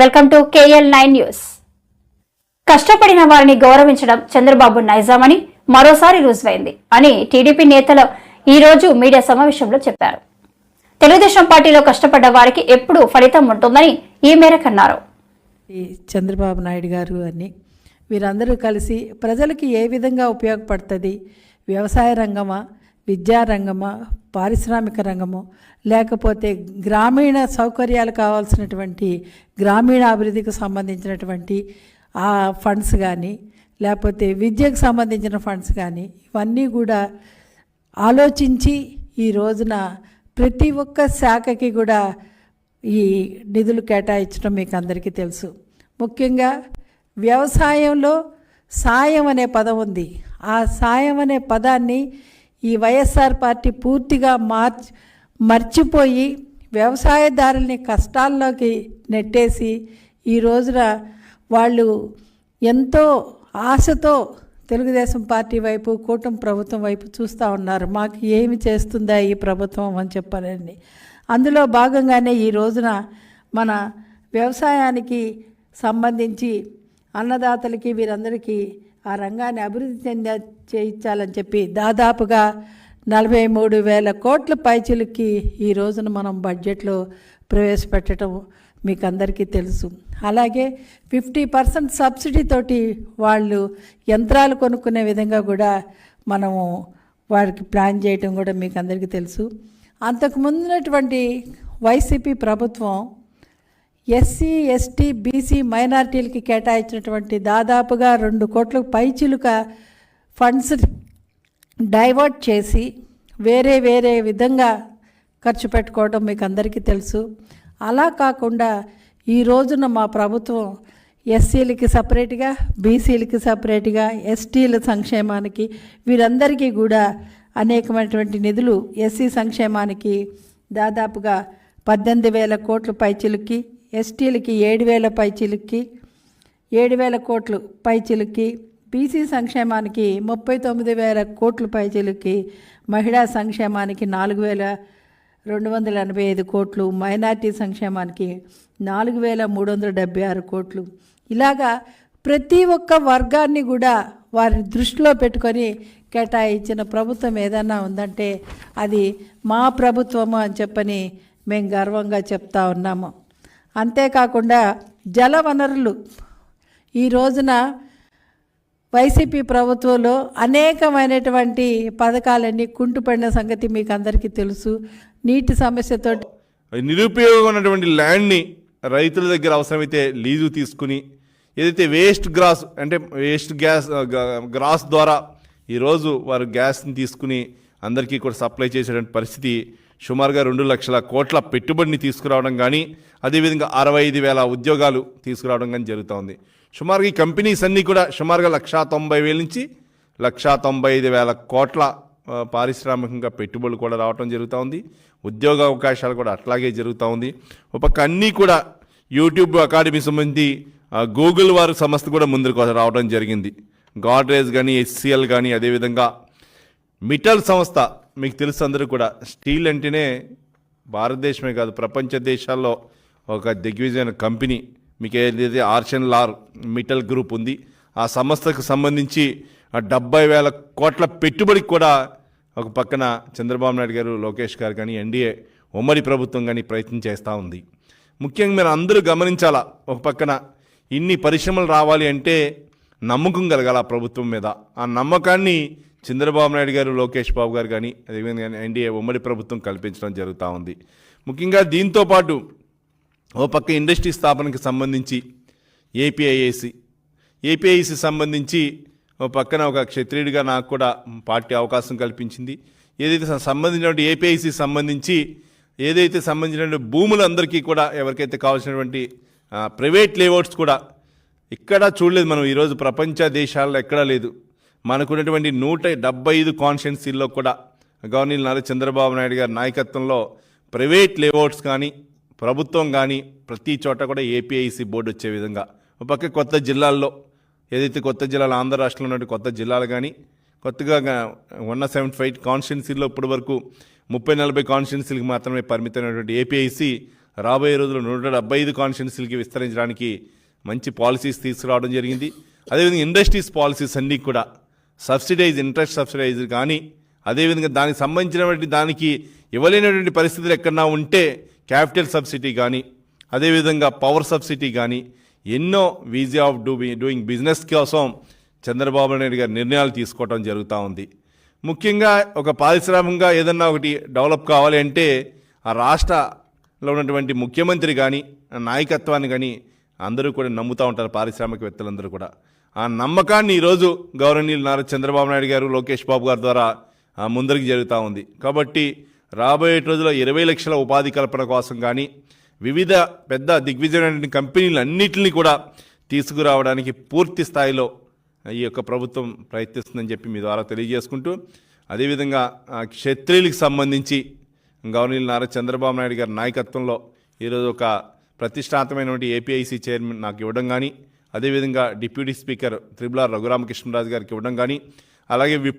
Welcome to KL nine news. కష్టపడిన వారిని గౌరవించడం చంద్రబాబు నైజామని మరోసారి రుజువైంది అని టీడీపీ నేతలు ఈ రోజు మీడియా సమావేశంలో చెప్పారు. తెలుగుదేశం పార్టీలో కష్టపడ్డ వారికి ఎప్పుడూ ఫలితం ఉంటుందని ఈ మేరకు అన్నారు. ఈ చంద్రబాబు నాయుడు గారు అని వీరందరూ కలిసి ప్రజలకి ఏ విధంగా ఉపయోగపడుతుంది? వ్యవసాయ రంగమా? విద్యారంగము పారిశ్రామిక రంగము లేకపోతే గ్రామీణ సౌకర్యాలు కావాల్సినటువంటి గ్రామీణ అభివృద్ధికి సంబంధించినటువంటి ఆ ఫండ్స్ కానీ లేకపోతే విద్యకు సంబంధించిన ఫండ్స్ కానీ ఇవన్నీ కూడా ఆలోచించి ఈ రోజున ప్రతి ఒక్క శాఖకి కూడా ఈ నిధులు కేటాయించడం మీకు అందరికీ తెలుసు. ముఖ్యంగా వ్యవసాయంలో సాయం అనే పదం ఉంది. ఆ సాయం అనే పదాన్ని ఈ వైఎస్ఆర్ పార్టీ పూర్తిగా మార్చి మర్చిపోయి వ్యవసాయదారుల్ని కష్టాల్లోకి నెట్టేసి ఈ రోజున వాళ్ళు ఎంతో ఆశతో తెలుగుదేశం పార్టీ వైపు కూటమి ప్రభుత్వం వైపు చూస్తూ ఉన్నారు. మాకు ఏమి చేస్తుందా ఈ ప్రభుత్వం అని చెప్పారండి అందులో భాగంగానే ఈ రోజున మన వ్యవసాయానికి సంబంధించి అన్నదాతలకి వీరందరికీ ఆ రంగాన్ని అభివృద్ధి చెంద చేయించాలని చెప్పి దాదాపుగా నలభై మూడు వేల కోట్ల పైచీలకి ఈ రోజున మనం బడ్జెట్లో ప్రవేశపెట్టడం మీకు అందరికీ తెలుసు. అలాగే ఫిఫ్టీ పర్సెంట్ సబ్సిడీతోటి వాళ్ళు యంత్రాలు కొనుక్కునే విధంగా కూడా మనము వారికి ప్లాన్ చేయటం కూడా మీకు అందరికీ తెలుసు. అంతకు ముందున్నటువంటి వైసీపీ ప్రభుత్వం ఎస్సీ ఎస్టీ బీసీ మైనారిటీలకి కేటాయించినటువంటి దాదాపుగా రెండు కోట్ల పైచిలుక ఫండ్స్ డైవర్ట్ చేసి వేరే వేరే విధంగా ఖర్చు పెట్టుకోవడం మీకు అందరికీ తెలుసు. అలా కాకుండా ఈ రోజున మా ప్రభుత్వం ఎస్సీలకి సపరేట్గా బీసీలకి సపరేట్గా ఎస్టీల సంక్షేమానికి వీరందరికీ కూడా అనేకమైనటువంటి నిధులు ఎస్సీ సంక్షేమానికి దాదాపుగా పద్దెనిమిది వేల కోట్ల పైచిలుకి ఎస్టీలకి ఏడు వేల పైచిలుక్కి ఏడు వేల కోట్లు పైచిలుక్కి బీసీ సంక్షేమానికి ముప్పై తొమ్మిది వేల కోట్లు పైచిలుక్కి మహిళా సంక్షేమానికి నాలుగు వేల రెండు వందల ఎనభై ఐదు కోట్లు మైనార్టీ సంక్షేమానికి నాలుగు వేల మూడు వందల డెబ్బై ఆరు కోట్లు. ఇలాగా ప్రతి ఒక్క వర్గాన్ని కూడా వారి దృష్టిలో పెట్టుకొని కేటాయించిన ప్రభుత్వం ఏదన్నా ఉందంటే అది మా ప్రభుత్వము అని చెప్పని మేము గర్వంగా చెప్తా ఉన్నాము. అంతేకాకుండా జల వనరులు ఈ రోజున వైసీపీ ప్రభుత్వంలో అనేకమైనటువంటి పథకాలన్నీ కుంటుపడిన సంగతి మీకు అందరికీ తెలుసు. నీటి సమస్యతో నిరుపయోగం ఉన్నటువంటి ల్యాండ్ని రైతుల దగ్గర అవసరమైతే లీజు తీసుకుని ఏదైతే వేస్ట్ గ్రాస్ అంటే వేస్ట్ గ్యాస్ గ్రాస్ ద్వారా ఈరోజు వారు గ్యాస్ని తీసుకుని అందరికీ కూడా సప్లై చేసేటువంటి పరిస్థితి సుమారుగా రెండు లక్షల కోట్ల పెట్టుబడిని తీసుకురావడం కానీ అదేవిధంగా అరవై ఐదు వేల ఉద్యోగాలు తీసుకురావడం కానీ జరుగుతోంది. సుమారుగా ఈ కంపెనీస్ అన్నీ కూడా సుమారుగా లక్షా తొంభై వేల నుంచి లక్షా తొంభై ఐదు వేల కోట్ల పారిశ్రామికంగా పెట్టుబడులు కూడా రావడం జరుగుతూ ఉంది ఉద్యోగ అవకాశాలు కూడా అట్లాగే జరుగుతూ ఉంది ఒక అన్నీ కూడా యూట్యూబ్ అకాడమీ సంబంధించి గూగుల్ వారి సంస్థ కూడా ముందుకు రావడం జరిగింది. గాడ్రేజ్ కానీ హెచ్సిఎల్ కానీ అదేవిధంగా మిటల్ సంస్థ మీకు తెలుసు అందరూ కూడా స్టీల్ అంటేనే భారతదేశమే కాదు ప్రపంచ దేశాల్లో ఒక దిగ్విజయ కంపెనీ. మీకు ఏదైతే ఆర్షన్ లార్ మిటల్ గ్రూప్ ఉంది ఆ సంస్థకు సంబంధించి డెబ్బై వేల కోట్ల పెట్టుబడికి కూడా ఒక పక్కన చంద్రబాబు నాయుడు గారు లోకేష్ గారు కానీ ఎన్డీఏ ఉమ్మడి ప్రభుత్వం కానీ ప్రయత్నం చేస్తూ ఉంది. ముఖ్యంగా మీరు అందరూ గమనించాలా ఒక పక్కన ఇన్ని పరిశ్రమలు రావాలి అంటే నమ్మకం కలగాల ప్రభుత్వం మీద. ఆ నమ్మకాన్ని చంద్రబాబు నాయుడు గారు లోకేష్ బాబు గారు కానీ అదేవిధంగా ఎన్డీఏ ఉమ్మడి ప్రభుత్వం కల్పించడం జరుగుతూ ఉంది. ముఖ్యంగా దీంతో పాటు ఓ పక్క ఇండస్ట్రీ స్థాపనకు సంబంధించి ఏపీఐఏసి ఏపీఐసి సంబంధించి ఓ పక్కన ఒక క్షత్రియుడిగా నాకు కూడా పార్టీ అవకాశం కల్పించింది. ఏదైతే సంబంధించినటువంటి ఏపీఐసి సంబంధించి ఏదైతే సంబంధించినటువంటి భూములందరికీ కూడా ఎవరికైతే కావాల్సినటువంటి ప్రైవేట్ లేఅవుట్స్ కూడా ఇక్కడ చూడలేదు మనం. ఈరోజు ప్రపంచ దేశాల్లో ఎక్కడా లేదు. మనకున్నటువంటి నూట డెబ్బై ఐదు కాన్స్టిట్యున్సీల్లో కూడా గవర్నర్ నారా చంద్రబాబు నాయుడు గారి నాయకత్వంలో ప్రైవేట్ లేఅవుట్స్ కానీ ప్రభుత్వం కానీ ప్రతి చోట కూడా ఏపీఐసి బోర్డు వచ్చే విధంగా. ఒక పక్క కొత్త జిల్లాల్లో ఏదైతే కొత్త జిల్లాలు ఆంధ్ర రాష్ట్రంలో ఉన్నటువంటి కొత్త జిల్లాలు కానీ కొత్తగా వన్ సెవెంటీ ఫైవ్ కాన్స్టిట్యున్సీల్లో ఇప్పటి వరకు ముప్పై నలభై కాన్స్టిట్యున్సీలకు మాత్రమే పరిమితమైనటువంటి ఏపీఐసి రాబోయే రోజుల్లో నూట డెబ్బై ఐదు కాన్స్టిట్యున్సీలకి విస్తరించడానికి మంచి పాలసీస్ తీసుకురావడం జరిగింది. అదేవిధంగా ఇండస్ట్రీస్ పాలసీస్ అన్నీ కూడా సబ్సిడైజ్ ఇంట్రెస్ట్ సబ్సిడైజ్ కానీ అదేవిధంగా దానికి సంబంధించినటువంటి దానికి ఇవ్వలేనటువంటి పరిస్థితులు ఎక్కడన్నా ఉంటే క్యాపిటల్ సబ్సిడీ కానీ అదేవిధంగా పవర్ సబ్సిడీ కానీ ఎన్నో easy of do doing business కోసం చంద్రబాబు నాయుడు గారు నిర్ణయాలు తీసుకోవడం జరుగుతూ ఉంది. ముఖ్యంగా ఒక పారిశ్రామికంగా ఏదన్నా ఒకటి డెవలప్ కావాలి అంటే ఆ రాష్ట్రలో ఉన్నటువంటి ముఖ్యమంత్రి కానీ నాయకత్వాన్ని కానీ అందరూ కూడా నమ్ముతూ ఉంటారు పారిశ్రామికవేత్తలందరూ కూడా. ఆ నమ్మకాన్ని ఈరోజు గౌరవనీయులు నారా చంద్రబాబు నాయుడు గారు లోకేష్ బాబు గారి ద్వారా ముందరికి జరుగుతూ ఉంది. కాబట్టి రాబోయే రోజుల్లో ఇరవై లక్షల ఉపాధి కల్పన కోసం కానీ వివిధ పెద్ద దిగ్విజయమైన కంపెనీలు అన్నింటినీ కూడా తీసుకురావడానికి పూర్తి స్థాయిలో ఈ యొక్క ప్రభుత్వం ప్రయత్నిస్తుందని చెప్పి మీ ద్వారా తెలియజేసుకుంటూ అదేవిధంగా ఆ, క్షత్రియులకు సంబంధించి గవర్నీయులు నారా చంద్రబాబు నాయుడు గారి నాయకత్వంలో ఈరోజు ఒక ప్రతిష్టాంతమైనటువంటి ఏపీఐసి చైర్మన్ నాకు ఇవ్వడం కానీ అదేవిధంగా డిప్యూటీ స్పీకర్ త్రిబుల రఘురామకృష్ణరాజు గారికి ఇవ్వడం కానీ అలాగే విప్